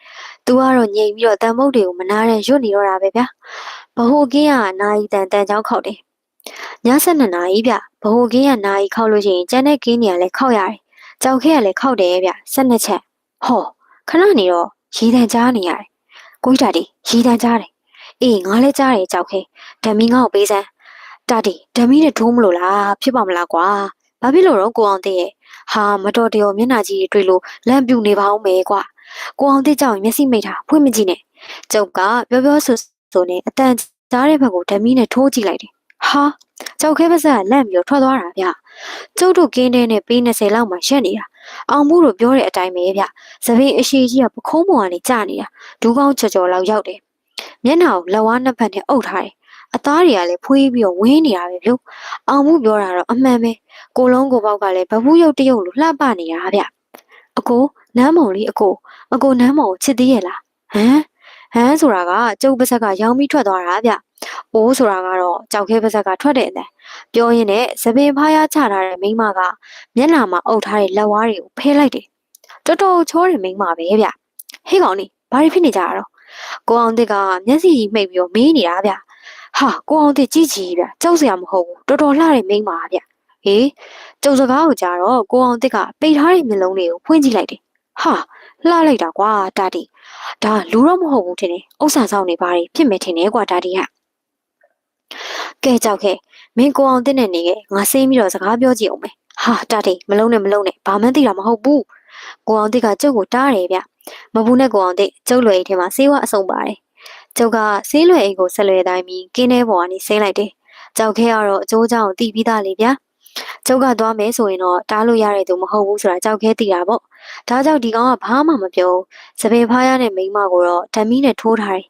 သူကတော့ငြိမ်ပြီးတော့တန်မုတ်တွေကိုမနာတဲ့ရွတ်နေတော့တာပဲဗျာ။ဘဟိုကင်းကနာယီတန်တန်ချောင်းခောက်တယ်။ည7နာရီဗျ။ဘဟိုကင်းကနာယီခောက်လို့ရှိရင်ကျန်တဲ့ကင်းတွေကလည်းခောက်ရတယ်။ကြောက်ခဲကလည်းခောက်တယ်ဗျ။12ချက်။ဟောခဏနေတော့ရီတန်ကြားနေရတယ်။ကိုကြီးတာဒီရီတန်ကြားတယ်။အေးငါလည်းကြားတယ်ကြောက်ခဲ။ဓမီငါ့ကိုပေးစမ်း။တာဒီဓမီနဲ့ထိုးမလို့လားဖြစ်ပါမလားကွာ။ဘာဖြစ်လို့တော့ကိုအောင်တဲ့ရဲ့ဟာမတော်တရောမျက်နှာကြီးတွေတွေ့လို့လန့်ပြူနေပါဦးမယ်ကွာ ကိုအောင်တစ်ကြောင်မျက်စိမိတ်တာဖွင့်မကြည့်နဲ့ကျုပ်ကပြောပြောဆိုဆိုနဲ့အတန်ကြားတဲ့ဘက်ကိုဓမီနဲ့ထိုးကြည့်လိုက်တယ်ဟာကြောက်ခဲပါစကလန့်ပြီးတော့ထွက်သွားတာဗျကျုပ်တို့ကင်းတဲ့နဲ့ပေး20လောက်မှရက်နေတာအောင်မှုတို့ပြောတဲ့အတိုင်းပဲဗျသပင်းအရှိကြီးကပခုံးပေါ်ကနေကျနေတာဒူးကောင်းကြော်ကြော်လောက်ရောက်တယ်မျက်နှာကိုလက်ဝါးနှစ်ဖက်နဲ့အုပ်ထားတယ်အသားတွေကလည်းဖွေးပြီးတော့ဝင်းနေတာပဲလို့အောင်မှုပြောတာတော့အမှန်ပဲကိုလုံးကိုပေါက်ကလည်းဗဘူးရုပ်တရုပ်လိုလှပနေတာဗျအကို နမ်းမုံလေးအကိုအကိုနမ်းမုံကိုချစ်သေးရဲ့လားဟမ်ဟမ်ဆိုတာကကျုပ်ပါဇက်ကရောင်းပြီးထွက်သွားတာဗျအိုးဆိုတာကတော့ကြောက်ခဲပါဇက်ကထွက်တဲ့အတဲ့ပြောရင်းနဲ့သပင်ဖားရချထားတဲ့မိန်းမကမျက်နှာမှာအုပ်ထားတဲ့လက်ဝါးတွေကိုဖဲလိုက်တယ်တော်တော်ချောတဲ့မိန်းမပဲဗျဟေးကောင်นี่ဘာတွေဖြစ်နေကြတာတော့ကိုအောင်တစ်ကမျက်စိကြီးမှိတ်ပြီးတော့မေးနေတာဗျဟာကိုအောင်တစ်ကြည့်ကြည့်ဗျကြောက်စရာမဟုတ်ဘူးတော်တော်လှတဲ့မိန်းမဗျဟေးကျုံစကားကိုကြားတော့ကိုအောင်တစ်ကပိတ်ထားတဲ့မျက်လုံးတွေကိုဖွင့်ကြည့်လိုက်တယ် ဟာလှလိုက်တာကွာတာတီဒါလူတော့မဟုတ်ဘူးထင်တယ်ဥစ္စာဆောင်နေပါလေဖြစ်မယ်ထင်တယ်ကွာတာတီကကဲကြောက်ခဲ့မင်းကိုအောင်တစ်နဲ့နေခဲ့ငါစိမ့်ပြီးတော့စကားပြောကြည့်အောင်မယ်ဟာတာတီမလုံးနဲ့မလုံးနဲ့ဘာမှသိတာမဟုတ်ဘူးကိုအောင်တစ်ကကျုပ်ကိုတားတယ်ဗျမဘူးနဲ့ကိုအောင်တစ်ကျုပ်လွယ်အိတ်ထဲမှာဆေးဝါးအစုံပါတယ်ကျုပ်ကဆေးလွယ်အိတ်ကိုဆက်လွယ်တိုင်းပြီးကင်းထဲပေါ်ကနေဆင်းလိုက်တယ်ကြောက်ခဲကတော့အကျိုးကြောင့်တီးပြီးသားလေဗျာကျုပ်ကသွားမယ်ဆိုရင်တော့တားလို့ရတဲ့သူမဟုတ်ဘူးဆိုတာကြောက်ခဲသိတာပေါ့ ဒါကြောင့်ဒီကောင်ကဘာမှမပြောစပယ်ဖားရတဲ့မိန်းမကိုတော့ဓမီနဲ့ထိုးထားတယ်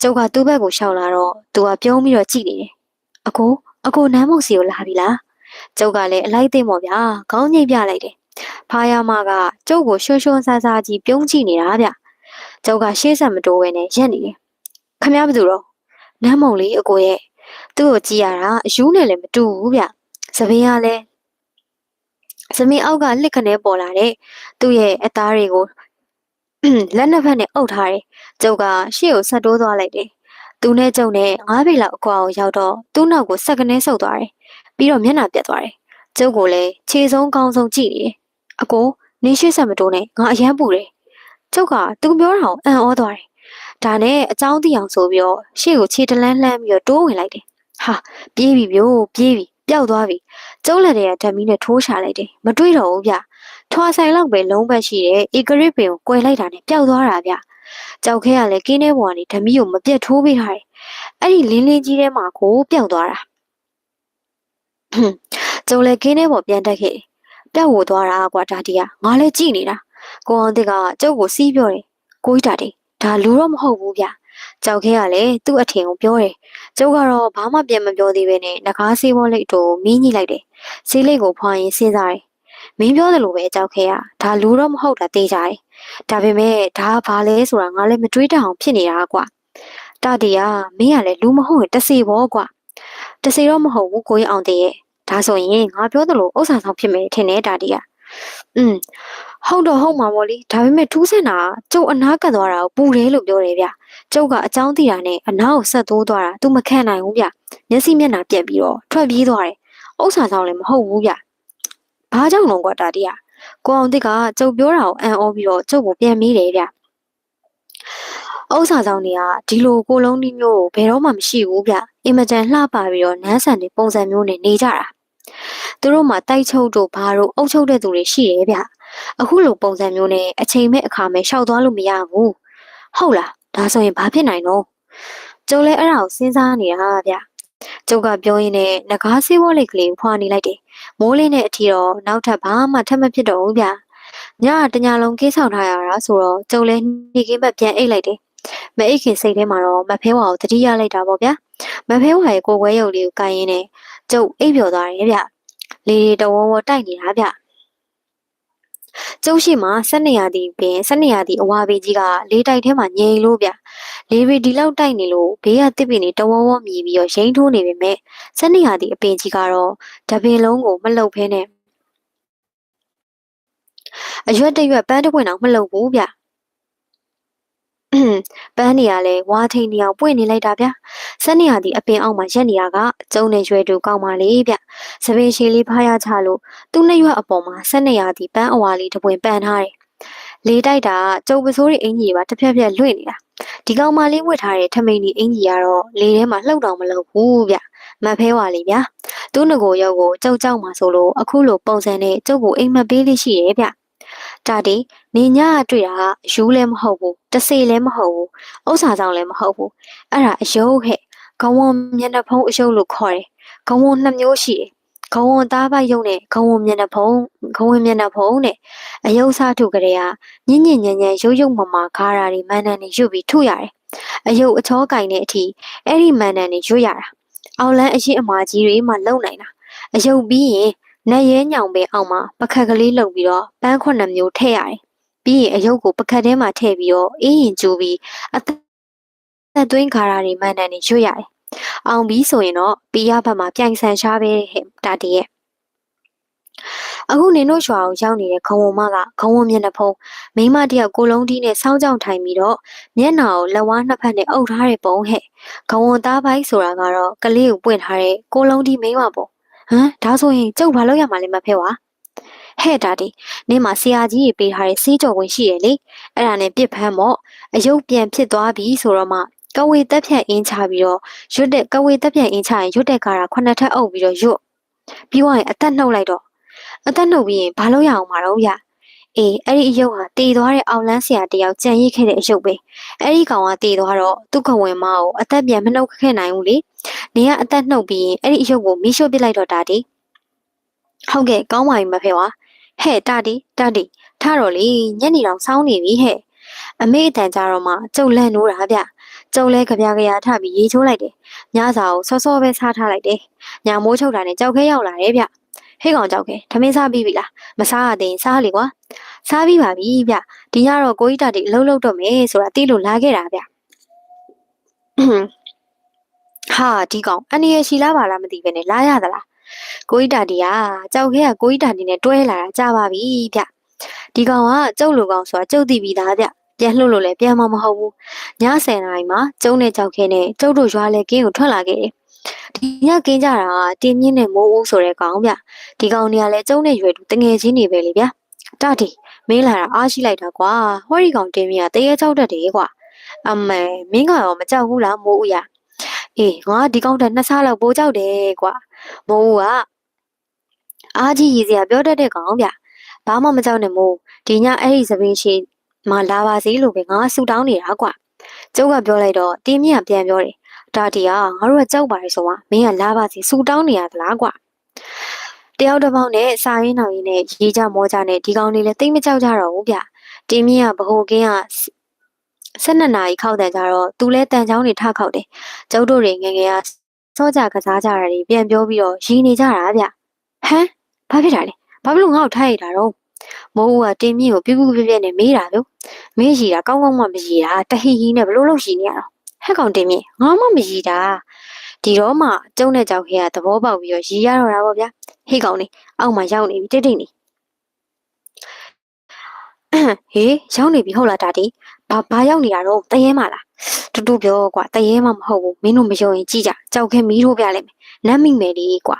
ကျုပ်ကသူ့ဘက်ကိုရှောက်လာတော့သူကပြုံးပြီးတော့ကြည့်နေတယ်အကိုအကိုနမ်းမုတ်စီကိုလာပြီလားကျုပ်ကလည်းအလိုက်သိမ့်ပေါ့ဗျာခေါင်းငိတ်ပြလိုက်တယ်ဖားရမကကျုပ်ကိုရွှွှွှွဆာဆာကြီးပြုံးကြည့်နေတာဗျကျုပ်ကရှေ့ဆက်မတိုးဘဲနဲ့ရက်နေတယ်ခမရဘသူတော့နမ်းမုံလေးအကိုရဲ့သူ့ကိုကြည့်ရတာအယူးနဲ့လည်းမတူဘူးဗျသပင်းကလည်း သမီးအောက်ကလှစ်ခနဲပေါ်လာတဲ့သူ့ရဲ့အသားတွေကိုလက်နှစ်ဖက်နဲ့အုပ်ထားတယ်ကျုပ်ကရှေ့ကိုဆက်တိုးသွားလိုက်တယ်သူနဲ့ကျုံနဲ့ငါးပေလောက်အကွာကိုရောက်တော့သူ့နောက်ကိုဆက်ကနေဆုပ်သွားတယ်ပြီးတော့မျက်နှာပြတ်သွားတယ်ကျုပ်ကိုလည်းခြေဆုံးကောင်းဆုံးကြည့်နေတယ်အကိုနင်းရှိဆက်မတိုးနဲ့ငါအယမ်းပူတယ်ကျုပ်ကသူပြောတာကိုအံ့ဩသွားတယ်ဒါနဲ့အကြောင်းသိအောင်ဆိုပြီးတော့ရှေ့ကိုခြေတလန်းလှမ်းပြီးတော့တိုးဝင်လိုက်တယ်ဟာပြေးပြီဗျို့ပြေးပြီ ပျောက်သွားပြီကျုံးလက်တွေကဓမီနဲ့ထိုးချလိုက်တယ်မတွေ့တော့ဘူးဗျထွာဆိုင်လောက်ပဲလုံးပတ်ရှိတဲ့ဧကရစ်ပင်ကိုကွယ်လိုက်တာနဲ့ပျောက်သွားတာဗျကြောက်ခဲကလည်းကင်းထဲပေါ်ကနေဓမီကိုမပြတ်ထိုးပေးထားတယ်အဲ့ဒီလင်းလင်းကြီးထဲမှာကိုပျောက်သွားတာကျုံလည်းကင်းထဲပေါ်ပြန်တက်ခဲ့တယ်ပြတ်ဝသွားတာကွာဒါတီကငါလည်းကြည့်နေတာကိုအောင်တစ်ကကျုပ်ကိုစီးပြောတယ်ကိုကြီးတာတီဒါလူတော့မဟုတ်ဘူးဗျ ကြောက်ခဲကလည်းသူ့အထင်ကိုပြောတယ်ကျုပ်ကတော့ဘာမှပြန်မပြောသေးပဲနဲ့ငကားဆေးဘောလိတ်တို့မင်းကြီးလိုက်တယ်ဆေးလိတ်ကိုဖွာရင်စဉ်းစားတယ်မင်းပြောသလိုပဲကြောက်ခဲကဒါလူတော့မဟုတ်တာသိကြတယ်ဒါပေမဲ့ဒါကဘာလဲဆိုတာငါလည်းမတွေးတတ်အောင်ဖြစ်နေတာကွာတတီကမင်းကလည်းလူမဟုတ်ရင်တစီဘောကွာတစီတော့မဟုတ်ဘူးကိုကြီးအောင်တည်းရဲ့ဒါဆိုရင်ငါပြောသလိုဥစ္စာဆောင်ဖြစ်မယ်ထင်တယ်တာတီကอืม ဟုတ်တော့ဟုတ်မှာပေါ့လေဒါပေမဲ့ထူးဆန်းတာကျုပ်အနာကတ်သွားတာကိုပူတယ်လို့ပြောတယ်ဗျကျုပ်ကအကြောင်းသိတာနဲ့အနာကိုဆက်သိုးသွားတာ तू မခံနိုင်ဘူးဗျမျက်စိမျက်နှာပြက်ပြီးတော့ထွက်ပြေးသွားတယ်ဥစ္စာဆောင်လည်းမဟုတ်ဘူးဗျဘာကြောင့်လုံးကွာတာတီကကိုအောင်တစ်ကကျုပ်ပြောတာကိုအံ့ဩပြီးတော့ကျုပ်ကိုပြန်မေးတယ်ဗျဥစ္စာဆောင်တွေကဒီလိုကိုလုံးဒီမျိုးကိုဘယ်တော့မှမရှိဘူးဗျအင်မတန်လှပပြီးတော့နန်းဆန်တွေပုံစံမျိုးနဲ့နေကြတာသူတို့မှတိုက်ချုပ်တို့ဘာတို့အုပ်ချုပ်တဲ့သူတွေရှိတယ်ဗျ အခုလိုပုံစံမျိုးနဲ့အချိန်မဲ့အခါမဲ့ရှောက်သွားလို့မရဘူးဟုတ်လားဒါဆိုရင်ဘာဖြစ်နိုင်တော့ကျုံလဲအဲ့ဒါကိုစဉ်းစားနေတာဗျကျုပ်ကပြောရင်းနဲ့ငကားဆေးဝါးလိတ်ကလေးကိုဖွာနေလိုက်တယ်မိုးလင်းတဲ့အထိတော့နောက်ထပ်ဘာမှထပ်မဖြစ်တော့ဘူးဗျညကတညလုံးကိဆောင်ထားရတာဆိုတော့ကျုံလဲနေကင်းဘက်ပြန်အိတ်လိုက်တယ်မအိတ်ခင်စိတ်ထဲမှာတော့မဖဲဝါကိုတတိယလိုက်တာပေါ့ဗျာမဖဲဝါရဲ့ကိုယ်ခွဲရုပ်လေးကိုကိုင်ရင်းနဲ့ကျုပ်အိပ်ပျော်သွားတယ်ဗျလေတွေတဝဝတိုက်နေတာဗျ ကျုပ်ရှိမှာ၁၂ရာသီပင်၁၂ရာသီအဝါပေကြီးကလေးတိုက်ထဲမှာငြိမ်လို့ဗျလေတွေဒီလောက်တိုက်နေလို့ဘေးကတစ်ပင်တွေတဝဝမြည်ပြီးတော့ရိမ့်ထိုးနေပေမဲ့၁၂ရာသီအပင်ကြီးကတော့တပင်လုံးကိုမလှုပ်ဖဲနဲ့အရွက်တရွက်ပန်းတပွင့်အောင်မလှုပ်ဘူးဗျ ပန်းနေရလဲဝါထိန်နေအောင်ပွင့်နေလိုက်တာဗျဆက်နေရသည်အပင်အောက်မှာရက်နေရကကျုံနေရွယ်တူကောင်းပါလေဗျစပင်ရှည်လေးဖားရချလို့သူ့နှစ်ရွက်အပေါ်မှာဆက်နေရသည်ပန်းအဝါလေးတပွင့်ပန်ထားတယ်လေတိုက်တာကျုပ်ပစိုးရဲ့အင်ကြီးပါတစ်ဖြက်ဖြက်လွင့်နေတာဒီကောင်မလေးဝတ်ထားတဲ့ထမိန်ဒီအင်ကြီးကတော့လေထဲမှာလှုပ်တော့မလှုပ်ဘူးဗျမဖဲဝါလေးဗျသူ့ငကိုရုပ်ကိုကြောက်ကြောက်မှဆိုလို့အခုလိုပုံစံနဲ့ကျုပ်ကိုအိမ်မက်ပေးလေးရှိရဲ့ဗျ ဒါဒီနေညကတွေ့တာကယူလည်းမဟုတ်ဘူးတစေလည်းမဟုတ်ဘူးဥစ္စာဆောင်လည်းမဟုတ်ဘူးအဲ့ဒါအယုတ်ဟဲ့ခေါင်းဝမျက်နှာဖုံးအယုတ်လို့ခေါ်တယ်ခေါင်းဝနှစ်မျိုးရှိတယ်ခေါင်းဝသားပိုက်ယုံနဲ့ခေါင်းဝမျက်နှာဖုံးခေါင်းဝမျက်နှာဖုံးနဲ့အယုတ်စားထုကလေးကညင်ညင်ညံ့ညံ့ရုပ်ရုပ်မမာခါရာတွေမန်းနန်းတွေရွတ်ပြီးထုရတယ်အယုတ်အချောကင်တဲ့အထိအဲ့ဒီမန်းနန်းတွေရွတ်ရတာအောက်လန်းအရှိအမာကြီးတွေမှလုံနိုင်တာအယုတ်ပြီးရင် နက်ရဲညောင်ပင်အောက်မှာပခက်ကလေးလှုပ်ပြီးတော့ပန်းခွနှစ်မျိုးထည့်ရတယ်။ပြီးရင်အယုတ်ကိုပခက်ထဲမှာထည့်ပြီးတော့အေးရင်ကျူပြီးအသက်သွင်းခါရာတွေမှန်တယ်နေရွတ်ရတယ်။အောင်ပြီးဆိုရင်တော့ပီရဘက်မှာပြိုင်ဆန်ရှားပဲဟဲ့တာတရဲ့အခုနင်တို့ရွာကိုရောက်နေတဲ့ခေါဝုံမကခေါဝုံမျက်နှာဖုံးမိမတယောက်ကိုလုံးတီးနဲ့စောင်းကြောင်ထိုင်ပြီးတော့မျက်နှာကိုလက်ဝါးနှစ်ဖက်နဲ့အုပ်ထားတဲ့ပုံဟဲ့ခေါဝုံသားပိုက်ဆိုတာကတော့ကလေးကိုပွင့်ထားတဲ့ကိုလုံးတီးမိမပေါ့ ဟမ်ဒါဆိုရင်ကျုပ်ဘာလုပ်ရမှာလဲမဖဲဝါဟဲ့ဒါဒီနေမှာဆရာကြီးကြီးပေးထားတဲ့စီးကြော်ဝင်ရှိရလေအဲ့ဒါနဲ့ပြစ်ဖမ်းမော့အယုတ်ပြန်ဖြစ်သွားပြီဆိုတော့မှကဝေတက်ဖြတ်အင်းချပြီးတော့ရွတ်တဲ့ကဝေတက်ဖြတ်အင်းချရင်ရွတ်တဲ့ကာရာခုနှစ်ထပ်အုပ်ပြီးတော့ရွတ်ပြီးသွားရင်အသက်နှုတ်လိုက်တော့အသက်နှုတ်ပြီးရင်ဘာလို့ရအောင်မှာတော့ရအေးအဲ့ဒီအယုတ်ဟာတည်သွားတဲ့အောင်လန်းဆရာတယောက်ကြံရိတ်ခဲ့တဲ့အယုတ်ပဲအဲ့ဒီကောင်ကတည်သွားတော့သူ့ခဝင်မကိုအသက်ပြန်မနှုတ်ခဲ့နိုင်ဘူးလေ နေကအသက်နှုတ်ပြီးရင်အဲ့ဒီအယုတ်ကိုမီးရှို့ပစ်လိုက်တော့တာဒီဟုတ်ကဲ့ကောင်းပါပြီမဖေပါဟဲ့တာဒီတာဒီထတော့လေညနေတောင်စောင်းနေပြီဟဲ့အမေအတန်ကြတော့မှကျုပ်လန့်နိုးတာဗျကျုံလဲကြပြကြရထပြီးရေချိုးလိုက်တယ်ညစာကိုစောစောပဲစားထားလိုက်တယ်ညမိုးချုပ်တာနဲ့ကြောက်ခဲရောက်လာတယ်ဗျဟေ့ကောင်ကြောက်ခဲထမင်းစားပြီးပြီလားမစားရသေးရင်စားလေကွာစားပြီးပါပြီဗျဒီညတော့ကိုကြီးတာတီအလုံးလုံးတော့မယ်ဆိုတာသိလို့လာခဲ့တာဗျ ဟာဒီကောင်အန်ရရှိလားပါလားမသိပဲနဲ့လာရသလားကိုကြီးတာတီကကြောက်ခဲကကိုကြီးတာတီနဲ့တွဲလာတာကြာပါပြီဗျဒီကောင်ကကျုပ်လူကောင်ဆိုတာကျုပ်သိပြီးသားဗျပြန်လှုပ်လို့လည်းပြန်မမဟုတ်ဘူးည10နာရီမှာကျုံနဲ့ကြောက်ခဲနဲ့ကျုပ်တို့ရွာလေကင်းကိုထွက်လာခဲ့တယ်ဒီညကင်းကြတာကတင်းမြင့်နဲ့မိုးဦးဆိုတဲ့ကောင်ဗျဒီကောင်တွေကလည်းကျုံနဲ့ရွယ်တူတငယ်ချင်းတွေပဲလေဗျတာတီမင်းလာတာအားရှိလိုက်တာကွာဟောဒီကောင်တင်းမြင့်ကတရေကြောက်တတ်တယ်ကွာအမေမင်းကတော့မကြောက်ဘူးလားမိုးဦးရ အေးငါဒီကောင်တက်နှစ်ဆလောက်ပိုးကြောက်တယ်ကွာမိုးဦးကအားကြီးရည်စရာပြောတတ်တဲ့ကောင်ဗျဘာမှမကြောက်နဲ့မိုးဒီညအဲ့ဒီသပင်းရှိမှလာပါစေလို့ပဲငါဆူတောင်းနေတာကွာကျုပ်ကပြောလိုက်တော့တင်းမြင့်ကပြန်ပြောတယ်ဒါတီကငါတို့ကကြောက်ပါလေဆိုမှမင်းကလာပါစေဆူတောင်းနေရသလားကွာတယောက်တစ်ပေါက်နဲ့စာရင်းနောင်ရင်းနဲ့ရေးကြမောကြနဲ့ဒီကောင်လေးလည်းတိတ်မကြောက်ကြတော့ဘူးဗျတင်းမြင့်ကဘဟုကင်းက 12နာရီခောက်တယ်ကြတော့သူလဲတန်ချောင်းတွေထခောက်တယ်ကျုပ်တို့တွေငယ်ငယ်ကစောကြကစားကြတာတွေပြန်ပြောပြီးတော့ရည်နေကြတာဗျဟမ်ဘာဖြစ်တာလဲဘာဖြစ်လို့ငါ့ကိုထားရတာတော့မိုးဦးကတင်းမြင့်ကိုပြူးပြူးပြက်ပြက်နဲ့မေးတာလို့မေးရှိတာကောင်းကောင်းမှမရှိတာတဟီဟီနဲ့ဘလို့လို့ရှိနေရတော့ဟဲ့ကောင်တင်းမြင့်ငါမှမရှိတာဒီတော့မှကျုံတဲ့ကြောက်ခဲကသဘောပေါက်ပြီးတော့ရီရတော့တာပေါ့ဗျာဟေးကောင်လေးအောက်မှာရောက်နေပြီတိတ်တိတ်နေဟေးရောက်နေပြီဟုတ်လားတာတီ ဘာဘာရောက်နေတာတော့တရေမလားတူတူပြောကွာတရေမမဟုတ်ဘူးမင်းတို့မယုံရင်ကြည့်ကြကြောက်ခဲမီးထိုးပြလိုက်မယ်နမ်းမိမယ်လေကွာ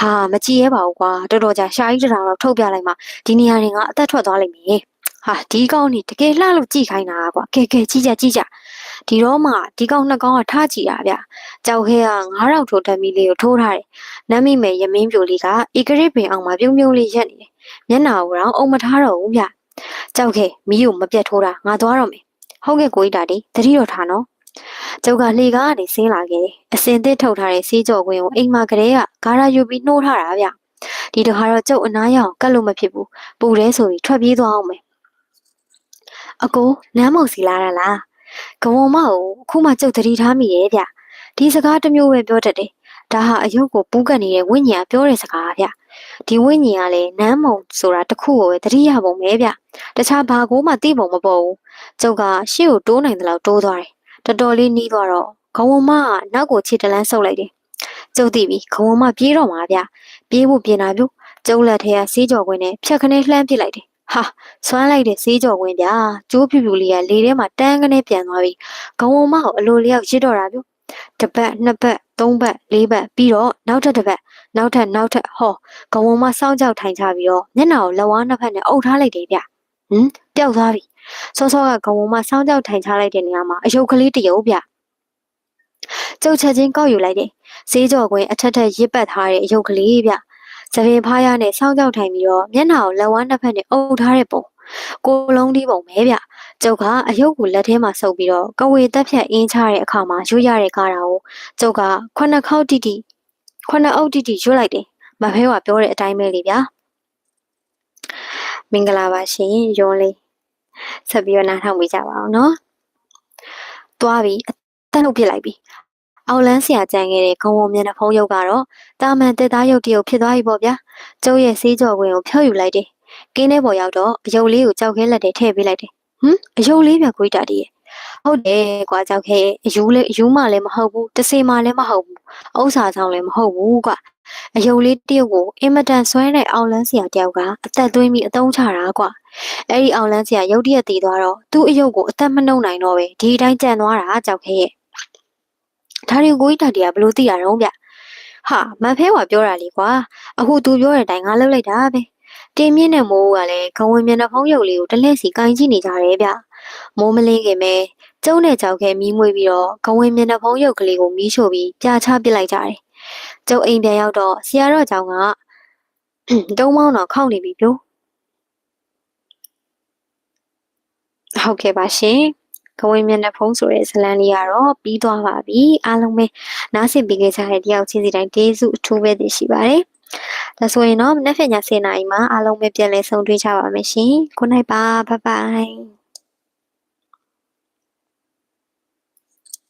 ဟာမကြည့်ရဲပါဘူးကွာတော်တော်ကြာရှာကြီးတထောင်လောက်ထုတ်ပြလိုက်မှဒီနေရာတွေကအသက်ထွက်သွားလိမ့်မယ်ဟာဒီကောင်นี่တကယ်လှလို့ကြည့်ခိုင်းတာကွာကဲကဲကြည့်ကြကြည့်ကြဒီတော့မှဒီကောင်နှစ်ကောင်ကထားကြည့်တာဗျကြောက်ခဲက9000ထိုးတက်မီလေးကိုထိုးထားတယ်နမ်းမိမယ်ရမင်းပြိုလေးကဧကရစ်ပင်အောင်မှာပြုံးပြုံးလေးရက်နေတယ်မျက်နှာကိုတော့အုံမထားတော့ဘူးဗျကြောက်ခဲမီးကိုမပြတ်ထိုးတာငါသွားတော့မယ် ဟုတ်ကဲ့ကိုကြီးတာဒီတတိတော်ထားနော်ကျုပ်ကလှေကားကနေဆင်းလာခဲ့တယ်အစင်သစ်ထုတ်ထားတဲ့စီးကြော်ကွင်းကိုအိမ်မှာကလေးကဂါရာယူပြီးနှိုးထားတာဗျဒီတခါတော့ကျုပ်အနားရအောင်ကတ်လို့မဖြစ်ဘူးပူတယ်ဆိုပြီးထွက်ပြေးသွားအောင်မယ်အကိုနမ်းမုံစီလာတာလားကဝုံမကိုအခုမှကျုပ်သတိထားမိရဲ့ဗျဒီစကားတစ်မျိုးပဲပြောတတ်တယ်ဒါဟာအယုတ်ကိုပူးကပ်နေတဲ့ဝိညာဉ်ကပြောတဲ့စကားဗျ ဒီဝိညာဉ်ကလည်းနမ်းမုံဆိုတာတစ်ခုကိုပဲသတိရပုံပဲဗျတခြားဘာကိုမှသိပုံမပေါ်ဘူးကျုပ်ကရှေ့ကိုတိုးနိုင်တယ်လို့တိုးသွားတယ်တော်တော်လေးနီးသွားတော့ခဝုံမကနောက်ကိုခြေတလန်းဆုပ်လိုက်တယ်ကျုပ်သိပြီခဝုံမပြေးတော့မှာဗျပြေးဖို့ပြင်တာပြုကျုပ်လက်ထဲကစီးကြော်ခွင်းနဲ့ဖြတ်ခနဲလှမ်းပစ်လိုက်တယ်ဟာဆွမ်းလိုက်တဲ့စေးကြော်ဝင်ဗျာကျိုးဖြူဖြူလေးကလေထဲမှာတန်းကနေပြန်သွားပြီဂုံဝမကိုအလိုလျောက်ရစ်တော့တာပြုတစ်ပတ်နှစ်ပတ်သုံးပတ်လေးပတ်ပြီးတော့နောက်ထပ်တစ်ပတ် နောက်ထပ်နောက်ထပ်ဟောဂုံဝမစောင်းကြောက်ထိုင်ချပြီးတော့မျက်နှာကိုလက်ဝါးနှစ်ဖက်နဲ့အုပ်ထားလိုက်တယ်ဗျဟမ်ပျောက်သွားပြီစောစောကဂုံဝမစောင်းကြောက်ထိုင်ချလိုက်တဲ့နေရာမှာအယုတ်ကလေးတရုပ်ဗျကျုပ်ချက်ချင်းကောက်ယူလိုက်တယ်စေးကြော်ကွင်းအထက်ထက်ရစ်ပတ်ထားတဲ့အယုတ်ကလေးဗျသပင်ဖားရနဲ့စောင်းကြောက်ထိုင်ပြီးတော့မျက်နှာကိုလက်ဝါးနှစ်ဖက်နဲ့အုပ်ထားတဲ့ပုံကိုလုံးဒီပုံပဲဗျကျုပ်ကအယုတ်ကိုလက်ထဲမှာဆုပ်ပြီးတော့ကဝေတက်ဖြတ်အင်းချတဲ့အခါမှာရွတ်ရတဲ့ကားတာကိုကျုပ်ကခုနှစ်ခေါက်တိတိ ခုနှစ်အုပ်တိတိရွတ်လိုက်တယ်မဖဲကပြောတဲ့အတိုင်းပဲလေဗျာမင်္ဂလာပါရှင်ရုံးလေးဆက်ပြီးတော့နားထောင်ပေးကြပါအောင်နော်သွားပြီအသက်လုပ်ပြစ်လိုက်ပြီအောက်လန်းဆရာကြံခဲ့တဲ့ဂုံဝုံမျက်နှာဖုံးရုပ်ကတော့တာမန်တက်သားရုပ်တရုပ်ဖြစ်သွားပြီပေါ့ဗျာကျုပ်ရဲ့စေးကြော်ခွင်ကိုဖျောက်ယူလိုက်တယ်ကင်းထဲပေါ်ရောက်တော့အယုတ်လေးကိုကြောက်ခဲလက်ထဲထည့်ပေးလိုက်တယ်ဟမ်အယုတ်လေးပြကိုကြီးတာတည်းရဲ့ ဟုတ်တယ်ကွာကြောက်ခဲအယူလေးအယူမှလည်းမဟုတ်ဘူးတစေမှလည်းမဟုတ်ဘူးဥစ္စာဆောင်လည်းမဟုတ်ဘူးကွာအယုတ်လေးတယောက်ကိုအင်မတန်ဆွဲတဲ့အောင်လန်းဆရာတယောက်ကအသက်သွင်းပြီးအတုံးချတာကွာအဲ့ဒီအောင်လန်းဆရာရုတ်တရက်တည်သွားတော့သူ့အယုတ်ကိုအသက်မနှုတ်နိုင်တော့ပဲဒီတိုင်းကြံသွားတာကြောက်ခဲရဲ့ဒါတွေကိုကြီးတာတရားဘလို့သိရတော့ဗျဟာမန်ဖဲကပြောတာလေကွာအခုသူပြောတဲ့အတိုင်းငါလုပ်လိုက်တာပဲတင်းမြင့်နဲ့မိုးကလည်းခဝင်မျက်နှာဖုံးရုပ်လေးကိုတလက်စီကင်ကြည့်နေကြတယ်ဗျ မိုးမလင်းခင်ပဲကျုံနဲ့ကြောက်ခဲမီးမွေးပြီးတော့ခဝင်မျက်နှာဖုံးရုပ်ကလေးကိုမီးရှို့ပြီးပြာချပစ်လိုက်ကြတယ်ကျုပ်အိမ်ပြန်ရောက်တော့ဆရာတော်ကြောင့်ကတုံးမောင်းတော့ခောက်နေပြီပြောဟုတ်ကဲ့ပါရှင်ကဝင်မျက်နှာဖုံးဆိုတဲ့ဇလန်လေးကတော့ပြီးသွားပါပြီအားလုံးပဲနားဆင်ပေးခဲ့ကြတဲ့တယောက်ချင်းစီတိုင်းဒေးစုအထူးပဲသိရှိပါတယ်ဒါဆိုရင်တော့မနေ့ကည7:00နာရီမှာအားလုံးပဲပြန်လည်ဆုံတွေ့ကြပါမယ်ရှင် good night ပါ bye bye